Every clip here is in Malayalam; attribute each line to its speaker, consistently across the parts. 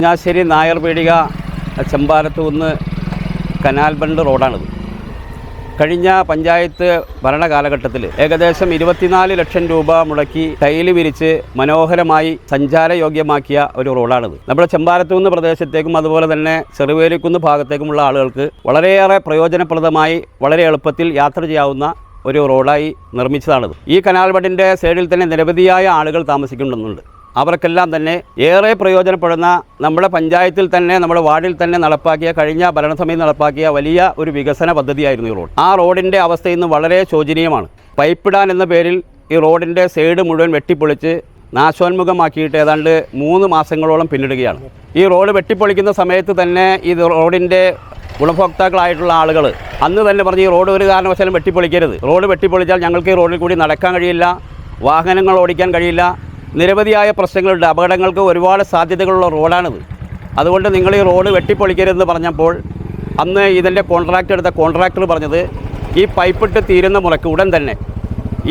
Speaker 1: കുഞ്ഞാശ്ശേരി നായർ പീടിക ചെമ്പാരത്തുനിന്ന് കനാൽ ബണ്ട് റോഡാണിത്. കഴിഞ്ഞ പഞ്ചായത്ത് ഭരണകാലഘട്ടത്തിൽ ഏകദേശം ഇരുപത്തിനാല് ലക്ഷം രൂപ മുടക്കി ടൈൽ വിരിച്ച് മനോഹരമായി സഞ്ചാരയോഗ്യമാക്കിയ ഒരു റോഡാണിത്. നമ്മുടെ ചെമ്പാരത്തുനിന്ന് പ്രദേശത്തേക്കും അതുപോലെ തന്നെ ചെറുവേലിക്കുന്ന് ഭാഗത്തേക്കുമുള്ള ആളുകൾക്ക് വളരെയേറെ പ്രയോജനപ്രദമായി വളരെ എളുപ്പത്തിൽ യാത്ര ചെയ്യാവുന്ന ഒരു റോഡായി നിർമ്മിച്ചതാണിത്. ഈ കനാൽ ബണ്ടിന്റെ സൈഡിൽ തന്നെ നിരവധിയായ ആളുകൾ താമസിക്കുന്നുണ്ട്. അവർക്കെല്ലാം തന്നെ ഏറെ പ്രയോജനപ്പെടുന്ന നമ്മുടെ പഞ്ചായത്തിൽ തന്നെ നമ്മുടെ വാർഡിൽ തന്നെ നടപ്പാക്കിയ കഴിഞ്ഞ ഭരണസമിതി നടപ്പാക്കിയ വലിയ ഒരു വികസന പദ്ധതിയായിരുന്നു ഈ റോഡ്. ആ റോഡിന്റെ അവസ്ഥ ഇന്ന് വളരെ ശോചനീയമാണ്. പൈപ്പിടാൻ എന്ന പേരിൽ ഈ റോഡിന്റെ സൈഡ് മുഴുവൻ വെട്ടിപ്പൊളിച്ച് നാശോന്മുഖമാക്കിയിട്ട് ഏതാണ്ട് മൂന്ന് മാസങ്ങളോളം പിന്നിടുകയാണ്. ഈ റോഡ് വെട്ടിപ്പൊളിക്കുന്ന സമയത്ത് തന്നെ ഈ റോഡിന്റെ ഗുണഭോക്താക്കളായിട്ടുള്ള ആളുകൾ അന്ന് തന്നെ പറഞ്ഞ് ഈ റോഡ് ഒരു കാരണവശാലും വെട്ടിപ്പൊളിക്കരുത്. റോഡ് വെട്ടിപ്പൊളിച്ചാൽ ഞങ്ങൾക്ക് ഈ റോഡിൽ കൂടി നടക്കാൻ കഴിയില്ല വാഹനങ്ങൾ ഓടിക്കാൻ കഴിയില്ല നിരവധിയായ പ്രശ്നങ്ങളുണ്ട്. അപകടങ്ങൾക്ക് ഒരുപാട് സാധ്യതകളുള്ള റോഡാണിത്. അതുകൊണ്ട് നിങ്ങൾ ഈ റോഡ് വെട്ടിപ്പൊളിക്കരുതെന്ന് പറഞ്ഞപ്പോൾ അന്ന് ഇതിന്റെ കോൺട്രാക്റ്റ് എടുത്ത കോൺട്രാക്ടർ പറഞ്ഞത് ഈ പൈപ്പിട്ട് തീരുന്ന മുറയ്ക്ക് ഉടൻ തന്നെ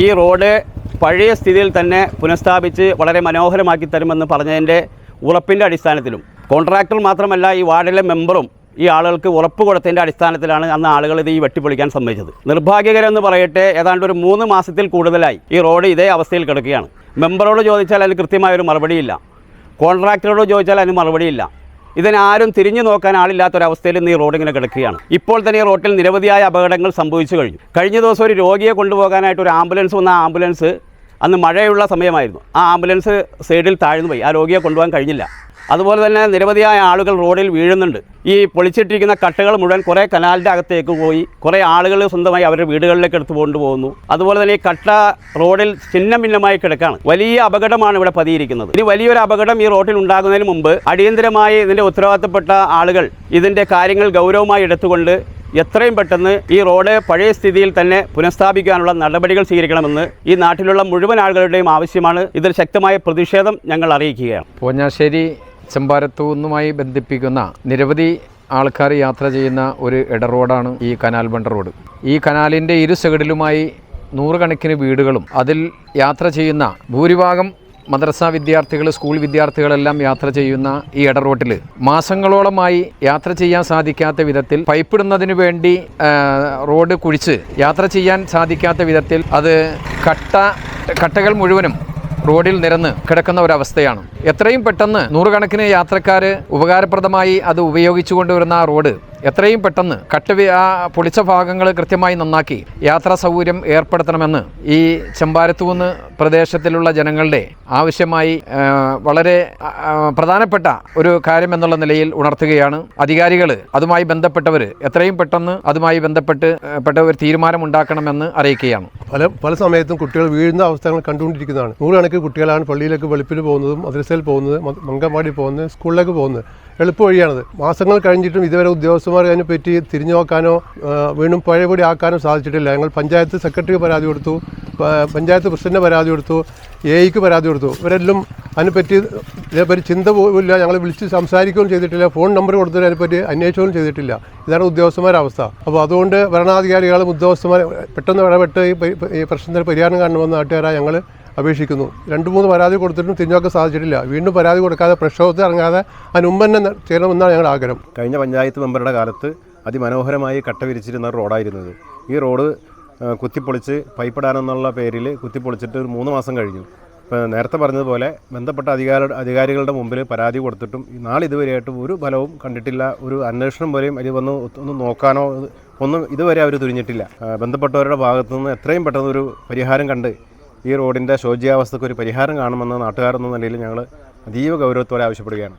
Speaker 1: ഈ റോഡ് പഴയ സ്ഥിതിയിൽ തന്നെ പുനഃസ്ഥാപിച്ച് വളരെ മനോഹരമാക്കി തരുമെന്ന് പറഞ്ഞതിന്റെ ഉറപ്പിന്റെ അടിസ്ഥാനത്തിലും. കോൺട്രാക്ടർ മാത്രമല്ല ഈ വാർഡിലെ മെമ്പറും ഈ ആളുകൾക്ക് ഉറപ്പ് കൊടുത്തതിന്റെ അടിസ്ഥാനത്തിലാണ് അന്ന് ആളുകൾ ഇത് ഈ വെട്ടിപ്പൊളിക്കാൻ സമ്മതിച്ചത്. നിർഭാഗ്യകരെന്ന് പറയട്ടെ ഏതാണ്ട് ഒരു മൂന്ന് മാസത്തിൽ കൂടുതലായി ഈ റോഡ് ഇതേ അവസ്ഥയിൽ കിടക്കുകയാണ്. മെമ്പറോട് ചോദിച്ചാൽ അതിന് കൃത്യമായൊരു മറുപടിയില്ല. കോൺട്രാക്ടറോട് ചോദിച്ചാൽ അതിന് മറുപടിയില്ല. ഇതിനാരും തിരിഞ്ഞു നോക്കാൻ ആളില്ലാത്തൊരവസ്ഥയിൽ ഇന്ന് ഈ റോഡ് ഇങ്ങനെ കിടക്കുകയാണ്. ഇപ്പോൾ തന്നെ ഈ റോഡിൽ നിരവധിയായ അപകടങ്ങൾ സംഭവിച്ചു കഴിഞ്ഞു. കഴിഞ്ഞ ദിവസം ഒരു രോഗിയെ കൊണ്ടുപോകാനായിട്ട് ഒരു ആംബുലൻസ് വന്ന ആംബുലൻസ് അന്ന് മഴയുള്ള സമയമായിരുന്നു. ആ ആംബുലൻസ് സൈഡിൽ താഴ്ന്നു പോയി ആ രോഗിയെ കൊണ്ടുപോകാൻ കഴിഞ്ഞില്ല. അതുപോലെ തന്നെ നിരവധിയായ ആളുകൾ റോഡിൽ വീഴുന്നുണ്ട്. ഈ പൊളിച്ചിട്ടിരിക്കുന്ന കട്ടകൾ മുഴുവൻ കുറേ കനാലിന്റെ അകത്തേക്ക് പോയി കുറേ ആളുകൾ സ്വന്തമായി അവരുടെ വീടുകളിലേക്ക് എടുത്തു കൊണ്ടുപോകുന്നു അതുപോലെ തന്നെ ഈ കട്ട റോഡിൽ ഛിന്ന ഭിന്നമായി കിടക്കാണ്. വലിയ അപകടമാണ് ഇവിടെ പതിയിരിക്കുന്നത്. ഇനി വലിയൊരു അപകടം ഈ റോഡിൽ ഉണ്ടാകുന്നതിന് മുമ്പ് അടിയന്തരമായി ഇതിന്റെ ഉത്തരവാദിത്തപ്പെട്ട ആളുകൾ ഇതിന്റെ കാര്യങ്ങൾ ഗൗരവമായി എടുത്തുകൊണ്ട് എത്രയും പെട്ടെന്ന് ഈ റോഡ് പഴയ സ്ഥിതിയിൽ തന്നെ പുനഃസ്ഥാപിക്കാനുള്ള നടപടികൾ സ്വീകരിക്കണമെന്ന് ഈ നാട്ടിലുള്ള മുഴുവൻ ആളുകളുടെയും ആവശ്യമാണ്. ഇതിൽ ശക്തമായ പ്രതിഷേധം ഞങ്ങൾ അറിയിക്കുകയാണ്.
Speaker 2: പൂഞ്ഞാശ്ശേരി ചെമ്പാരത്തൂന്നുമായി ബന്ധിപ്പിക്കുന്ന നിരവധി ആൾക്കാർ യാത്ര ചെയ്യുന്ന ഒരു ഇട റോഡാണ് ഈ കനാൽ ബണ്ട് റോഡ്. ഈ കനാലിന്റെ ഇരു സൈഡിലുമായി നൂറുകണക്കിന് വീടുകളും അതിൽ യാത്ര ചെയ്യുന്ന ഭൂരിഭാഗം മദ്രസ വിദ്യാർത്ഥികൾ സ്കൂൾ വിദ്യാർത്ഥികളെല്ലാം യാത്ര ചെയ്യുന്ന ഈ ഇട റോട്ടിൽ മാസങ്ങളോളമായി യാത്ര ചെയ്യാൻ സാധിക്കാത്ത വിധത്തിൽ പൈപ്പിടുന്നതിന് വേണ്ടി റോഡ് കുഴിച്ച് യാത്ര ചെയ്യാൻ സാധിക്കാത്ത വിധത്തിൽ അത് കട്ട കട്ടകൾ മുഴുവനും റോഡിൽ നിരന്ന് കിടക്കുന്ന ഒരവസ്ഥയാണ്. എത്രയും പെട്ടെന്ന് നൂറുകണക്കിന് യാത്രക്കാർ ഉപകാരപ്രദമായി അത് ഉപയോഗിച്ചു കൊണ്ടുവരുന്ന ആ റോഡ് എത്രയും പെട്ടെന്ന് കട്ട് ആ പൊളിച്ച ഭാഗങ്ങൾ കൃത്യമായി നന്നാക്കി യാത്രാ സൗകര്യം ഏർപ്പെടുത്തണമെന്ന് ഈ ചെമ്പാരത്തൂന്ന് പ്രദേശത്തിലുള്ള ജനങ്ങളുടെ ആവശ്യമായി വളരെ പ്രധാനപ്പെട്ട ഒരു കാര്യം എന്നുള്ള നിലയിൽ ഉണർത്തുകയാണ്. അധികാരികൾ അതുമായി ബന്ധപ്പെട്ടവർ എത്രയും പെട്ടെന്ന് അതുമായി ബന്ധപ്പെട്ട് പെട്ട ഒരു തീരുമാനമുണ്ടാക്കണമെന്ന് അറിയിക്കുകയാണ്.
Speaker 3: പല പല സമയത്തും കുട്ടികൾ വീഴുന്ന അവസ്ഥകൾ കണ്ടുകൊണ്ടിരിക്കുന്നതാണ്. നൂറുകണക്കിന് കുട്ടികളാണ് പള്ളിയിലേക്ക് വെളുപ്പിന് പോകുന്നതും മദ്രസയിൽ പോകുന്നത് മംഗൻവാടി പോകുന്നത് സ്കൂളിലേക്ക് പോകുന്നത്. എളുപ്പ വഴിയാണത് മാസങ്ങൾ കഴിഞ്ഞിട്ടും ഇതുവരെ ഉദ്യോഗസ്ഥന്മാർ അതിനെപ്പറ്റി തിരിഞ്ഞു നോക്കാനോ വീണ്ടും പഴയപടി ആക്കാനോ സാധിച്ചിട്ടില്ല. ഞങ്ങൾ പഞ്ചായത്ത് സെക്രട്ടറിക്ക് പരാതി കൊടുത്തു പഞ്ചായത്ത് പ്രസിഡന്റിന് പരാതി കൊടുത്തു എ ഐക്ക് പരാതി കൊടുത്തു. ഇവരെല്ലാം അതിനെപ്പറ്റി ഇതേപ്പറ്റി ചിന്ത പോലില്ല ഞങ്ങൾ വിളിച്ച് സംസാരിക്കുകയും ചെയ്തിട്ടില്ല. ഫോൺ നമ്പർ കൊടുത്തിട്ട് അതിനെപ്പറ്റി അന്വേഷിക്കുകയും ചെയ്തിട്ടില്ല. ഇതാണ് ഉദ്യോഗസ്ഥന്മാരുടെ അവസ്ഥ. അപ്പോൾ അതുകൊണ്ട് ഭരണാധികാരികളും ഉദ്യോഗസ്ഥന്മാർ പെട്ടെന്ന് ഇടപെട്ട് ഈ പ്രശ്നത്തിന് പരിഹാരം കാണണമെന്ന് നാട്ടുകാരായ ഞങ്ങൾ അപേക്ഷിക്കുന്നു. രണ്ട് മൂന്ന് പരാതി കൊടുത്തിട്ടും തിരിഞ്ഞൊക്കെ സാധിച്ചിട്ടില്ല. വീണ്ടും പരാതി കൊടുക്കാതെ പ്രക്ഷോഭത്തിൽ ഇറങ്ങാതെ തന്നെ ചെയ്യണമെന്നാണ് ഞങ്ങളുടെ ആഗ്രഹം.
Speaker 4: കഴിഞ്ഞ പഞ്ചായത്ത് മെമ്പറുടെ കാലത്ത് അതിമനോഹരമായി കട്ട വിരിച്ചിരുന്ന റോഡായിരുന്നത്. ഈ റോഡ് കുത്തിപ്പൊളിച്ച് പൈപ്പിടാനെന്നുള്ള പേരിൽ കുത്തിപ്പൊളിച്ചിട്ട് ഒരു മൂന്ന് മാസം കഴിഞ്ഞു. ഇപ്പോൾ നേരത്തെ പറഞ്ഞതുപോലെ ബന്ധപ്പെട്ട അധികാര അധികാരികളുടെ മുമ്പിൽ പരാതി കൊടുത്തിട്ടും നാളിതുവരെയായിട്ടും ഒരു ഫലവും കണ്ടിട്ടില്ല. ഒരു അന്വേഷണം പോലെയും അതിൽ വന്ന് ഒന്ന് നോക്കാനോ ഒന്നും ഇതുവരെ അവർ തുരിഞ്ഞിട്ടില്ല ബന്ധപ്പെട്ടവരുടെ ഭാഗത്തു നിന്ന് എത്രയും പെട്ടെന്ന് ഒരു പരിഹാരം കണ്ട് ഈ റോഡിന്റെ ശോച്യാവസ്ഥയ്ക്ക് ഒരു പരിഹാരം കാണുമെന്ന് നാട്ടുകാരെന്ന നിലയിൽ ഞങ്ങൾ അതീവ ഗൗരവത്തോടെ ആവശ്യപ്പെടുകയാണ്.